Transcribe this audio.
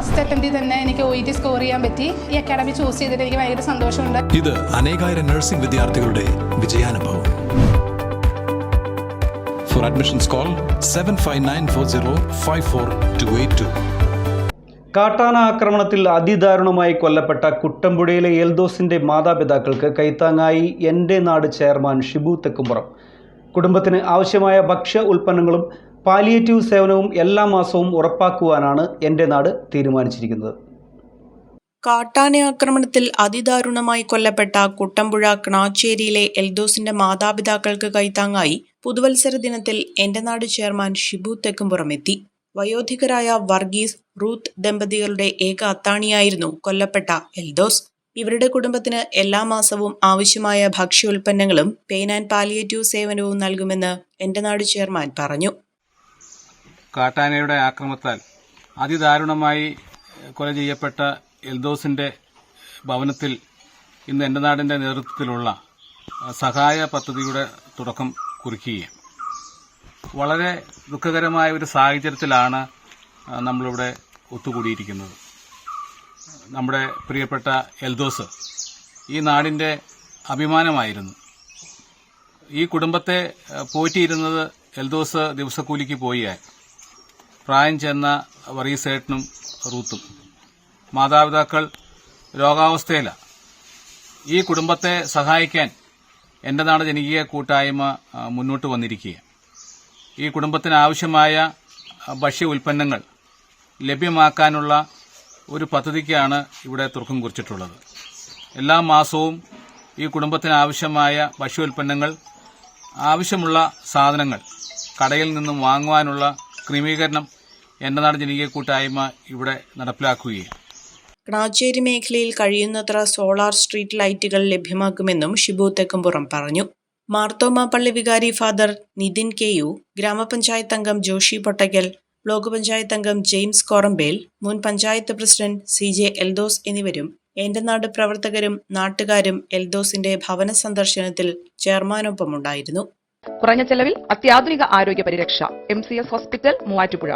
First അറ്റംപ്റ്റിൽ തന്നെ എനിക്ക് O E T score ചെയ്യാൻ പറ്റി. ഈ അക്കാഡമി ചൂസ് ചെയ്തിട്ട് എനിക്ക് ഭയങ്കര സന്തോഷമുണ്ട്. ഇത് അനേകായിരം നഴ്സിംഗ് വിദ്യാർത്ഥികളുടെ വിജയാനുഭവം. For admissions call seven five nine four zero five four two eight two കാട്ടാന ആക്രമണത്തിൽ അതിദാരുണമായി കൊല്ലപ്പെട്ട കുട്ടമ്പുഴയിലെ എൽദോസിന്റെ മാതാപിതാക്കൾക്ക് കൈത്താങ്ങായി എന്റെ നാട് ചെയർമാൻ ഷിബു തെക്കുംപുറം. കുടുംബത്തിന് ആവശ്യമായ ഭക്ഷ്യ ഉൽപ്പന്നങ്ങളും പാലിയേറ്റീവ് സേവനവും എല്ലാ മാസവും ഉറപ്പാക്കുവാനാണ് എന്റെ നാട് തീരുമാനിച്ചിരിക്കുന്നത്. കാട്ടാന ആക്രമണത്തിൽ അതിദാരുണമായി കൊല്ലപ്പെട്ട കുട്ടമ്പുഴ ക്ണാച്ചേരിയിലെ എൽദോസിന്റെ മാതാപിതാക്കൾക്ക് കൈത്താങ്ങായി പുതുവത്സര ദിനത്തിൽ എന്റെ നാട് ചെയർമാൻ ഷിബു തെക്കുംപുറം വയോധികരായ വർഗീസ് റൂത്ത് ദമ്പതികളുടെ ഏക അത്താണിയായിരുന്നു കൊല്ലപ്പെട്ട എൽദോസ്. ഇവരുടെ കുടുംബത്തിന് എല്ലാ മാസവും ആവശ്യമായ ഭക്ഷ്യോൽപ്പന്നങ്ങളും പെയിൻ ആൻഡ് പാലിയേറ്റീവ് സേവനവും നൽകുമെന്ന് എന്റെ നാട് ചെയർമാൻ പറഞ്ഞു. കാട്ടാനയുടെ ആക്രമത്താൽ അതിദാരുണമായി കൊല ചെയ്യപ്പെട്ട എൽദോസിന്റെ ഭവനത്തിൽ ഇന്ന് എന്റെ നാടിന്റെ നേതൃത്വത്തിലുള്ള സഹായ പദ്ധതിയുടെ തുടക്കം കുറിക്കുകയും വളരെ ദുഃഖകരമായ ഒരു സാഹചര്യത്തിലാണ് നമ്മളിവിടെ ഒത്തുകൂടിയിരിക്കുന്നത്. നമ്മുടെ പ്രിയപ്പെട്ട എൽദോസ് ഈ നാടിന്റെ അഭിമാനമായിരുന്നു. ഈ കുടുംബത്തെ പോറ്റിയിരുന്നത് എൽദോസ് ദിവസക്കൂലിക്ക് പോയിയായി പ്രായം ചെന്ന വറീസേട്ടനും റൂത്തും. മാതാപിതാക്കൾ രോഗാവസ്ഥയില. ഈ കുടുംബത്തെ സഹായിക്കാൻ എന്റെ നാട് ജനകീയ കൂട്ടായ്മ മുന്നോട്ട് വന്നിരിക്കുക ഈ കുടുംബത്തിന് ആവശ്യമായ ഭക്ഷ്യ ഉൽപ്പന്നങ്ങൾ ലഭ്യമാക്കാനുള്ള ഒരു പദ്ധതിക്കാണ് ഇവിടെ തുറക്കം കുറിച്ചിട്ടുള്ളത്. എല്ലാ മാസവും ഈ കുടുംബത്തിന് ആവശ്യമായ ഭക്ഷ്യ ഉൽപ്പന്നങ്ങൾ ആവശ്യമുള്ള സാധനങ്ങൾ കടയിൽ നിന്നും വാങ്ങുവാനുള്ള ക്രമീകരണം എന്റെ നാട് ജനകീയ കൂട്ടായ്മ ഇവിടെ നടപ്പിലാക്കുകയാണ് കണാച്ചേരി മേഖലയിൽ കഴിയുന്നത്ര സോളാർ സ്ട്രീറ്റ് ലൈറ്റുകൾ ലഭ്യമാക്കുമെന്നും ഷിബു തെക്കുംപുറം പറഞ്ഞു. മാർത്തോമ പള്ളി വികാരി ഫാദർ നിതിൻ കെ യു ഗ്രാമപഞ്ചായത്ത് അംഗം ജോഷി പൊട്ടയ്ക്കൽ ബ്ലോക്ക് പഞ്ചായത്ത് അംഗം ജെയിംസ് കോറമ്പേൽ മുൻ panchayat president C J Eldhose എന്നിവരും എന്റെ നാട് പ്രവർത്തകരും നാട്ടുകാരും എൽദോസിന്റെ ഭവന സന്ദർശനത്തിൽ ചെയർമാനൊപ്പമുണ്ടായിരുന്നു. കുറഞ്ഞ ചെലവിൽ അത്യാധുനിക ആരോഗ്യ പരിരക്ഷ M C S hospital Muvattupuzha.